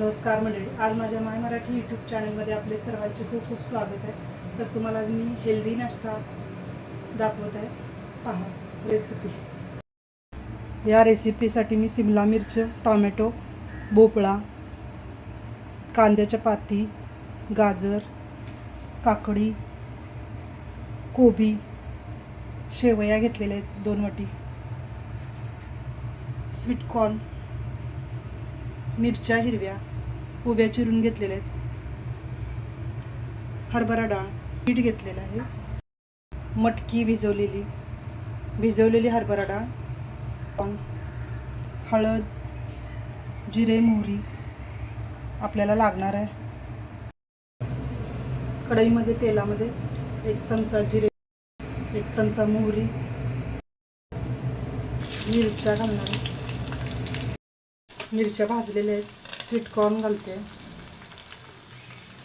नमस्कार मंडळी. आज माझ्या माय मराठी यूट्यूब चॅनलमध्ये आपले सर्वांचे खूप खूप स्वागत आहे. तर तुम्हाला आज मी हेल्दी नाश्ता दाखवत आहे. पहा रेसिपी या रेसिपीसाठी मी सिमला मिरच टॉमॅटो भोपळा कांद्याच्या पाती गाजर काकडी कोबी शेवया घेतलेल्या आहेत दोन वाटी. स्वीटकॉर्न मिरच्या हिरव्या उभ्या चिरून घेतलेल्या आहेत. हरभरा डाळ पीठ घेतलेलं आहे. मटकी भिजवलेली भिजवलेली हरभरा डाळ पण हळद जिरे मोहरी आपल्याला लागणार आहे. कढईमध्ये तेलामध्ये एक चमचा जिरे एक चमचा मोहरी मिरच्या घालणार मिरच्या भाजलेल्या आहेत. स्वीटकॉर्न घालते.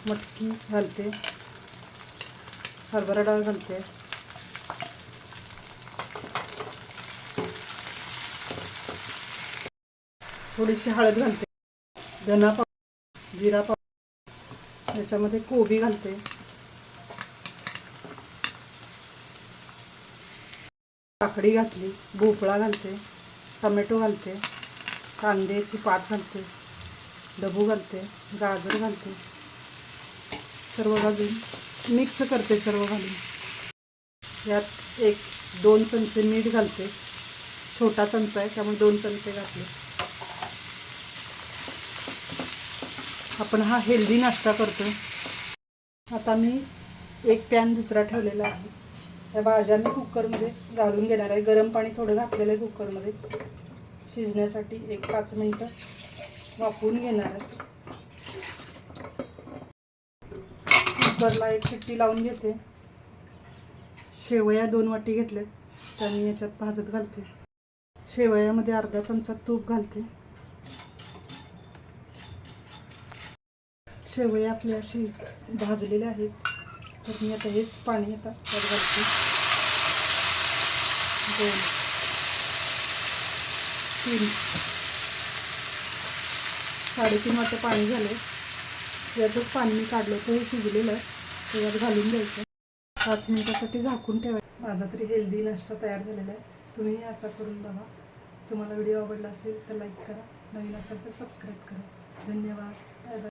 मटकी घालते. हरभरा डाळ घालते. थोडीशी हळद घालते. धना पाव जिरा पाव. याच्यामध्ये कोबी घालते. काकडी घातली भोपळा घालते टमॅटो घालते कांद्याची पात घालते. डबू घालते गाजर घालते. सर्व घालून मिक्स करते सर्व घालून यात एक दोन चमचे मीठ घालते. छोटा चमचा आहे त्यामुळे दोन चमचे घातले. आपण हा हेल्दी नाश्ता करतो आता मी एक पॅन दुसरा ठेवलेला आहे. त्या भाज्या मी कुकरमध्ये घालून घेणार आहे. गरम पाणी थोडं घातलेलं आहे कुकरमध्ये. शिजण्यासाठी एक पाच मिनटं. वापरून घेणार कुकरला एक शिट्टी लावून घेते. शेवया दोन वाटी घेतल्यात. त्या मी याच्यात भाजत घालते. शेवयामध्ये अर्धा चमचा तूप घालते. शेवया आपल्या अशी भाजलेल्या आहेत. तर मी आता हेच पाणी आता त्यात घालते. दोन तीन. साडेतीन वाटं पाणी झालं यातच पाणी मी काढलं होतं हे शिजलेलं आहे. त्याच्यात घालून द्यायचं. पाच मिनिटासाठी झाकून ठेवायचं. माझा तरी हेल्दी नाश्ता तयार झालेला आहे. तुम्हीही असा करून बघा. तुम्हाला व्हिडिओ आवडला असेल तर लाईक करा. नवीन असेल तर सबस्क्राईब करा. धन्यवाद.